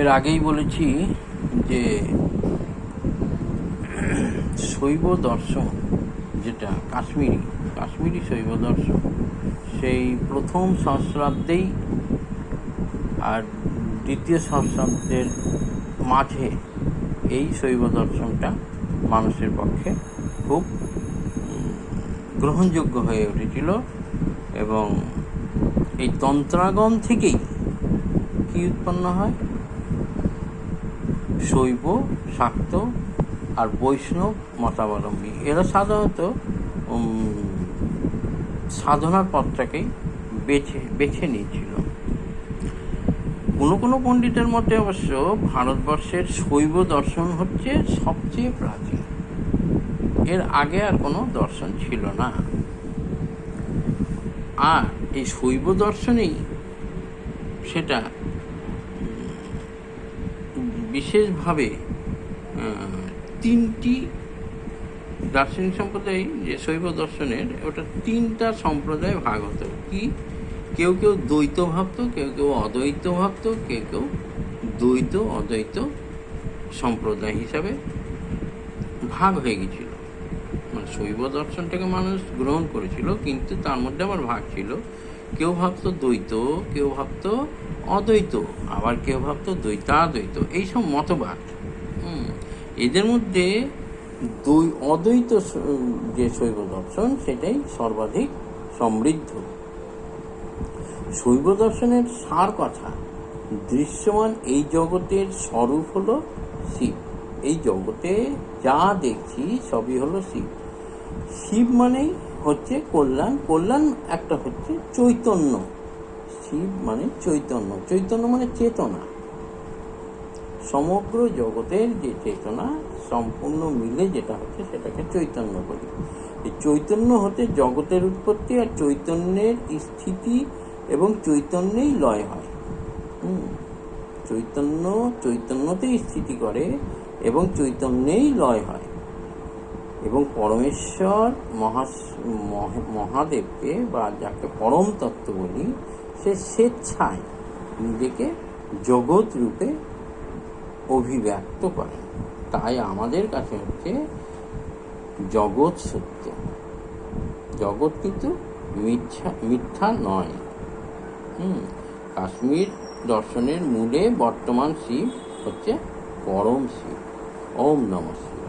এর আগেই বলেছি যে শৈব দর্শন যেটা কাশ্মীরি কাশ্মীরি শৈব দর্শন, সেই প্রথম সহস্রাব্দেই আর দ্বিতীয় সহস্রাব্দের মাঝে এই শৈব দর্শনটা মানুষের পক্ষে খুব গ্রহণযোগ্য হয়ে উঠেছিল এবং এই তন্ত্রাগণ থেকেই কি উৎপন্ন হয়? শৈব, শাক্ত আর বৈষ্ণব মতাবলম্বী। এরা সাধারণত সাধনার পথটাকেই বেছে বেছে নিয়েছিল। কোনো কোনো পণ্ডিতের মতে অবশ্য ভারতবর্ষের শৈব দর্শন হচ্ছে সবচেয়ে প্রাচীন। এর আগে আর কোনো দর্শন ছিল না। আর এই শৈব দর্শনেই সেটা বিশেষভাবে তিনটি দার্শনিক সম্প্রদায় যে শৈব দর্শনের, ওটা তিনটা সম্প্রদায় ভাগ হতো কি? কেউ কেউ দ্বৈত ভাবতো কেউ কেউ অদ্বৈত ভাবতো কেউ কেউ দ্বৈত অদ্বৈত সম্প্রদায় হিসাবে ভাগ হয়ে গেছিল মানে শৈব দর্শনটাকে মানুষ গ্রহণ করেছিল, কিন্তু তার মধ্যে আবার ভাগ ছিল কেউ ভাবতো দ্বৈত, কেউ ভাবতো অদ্বৈত, আবার কেউ ভাবতো দ্বৈতাদ্বৈত। এইসব মতবাদ। এদের মধ্যে দুই অদ্বৈত যে শৈব দর্শন, সেটাই সর্বাধিক সমৃদ্ধ। শৈব দর্শনের সার কথা, দৃশ্যমান এই জগতের স্বরূপ হলো শিব। এই জগতে যা দেখছি সবই হলো শিব। শিব মানেই হচ্ছে কল্যাণ কল্যাণ একটা হচ্ছে চৈতন্য। শিব মানে চৈতন্য। চৈতন্য মানে চেতনা। সমগ্র জগতের যে চেতনা সম্পূর্ণ মিলে যেটা হচ্ছে সেটাকে চৈতন্য বলি। এই চৈতন্য হতে জগতের উৎপত্তি আর চৈতন্যের স্থিতি এবং চৈতন্যেই লয় হয়। চৈতন্য চৈতন্যতেই স্থিতি করে এবং চৈতন্যেই লয় হয়। এবং পরমেশ্বর মহা মহ- মহাদেবকে বা যাকে পরম তত্ত্ব বলি, সে স্বেচ্ছায় নিজেকে জগৎ রূপে অভিব্যক্ত করে। তাই আমাদের কাছে হচ্ছে জগৎ সত্য। জগৎ কিন্তু মিথ্যা মিথ্যা নয়। হুম, কাশ্মীর দর্শনের মূলে বর্তমান শিব হচ্ছে পরম শিব। ওম নমঃ শিব।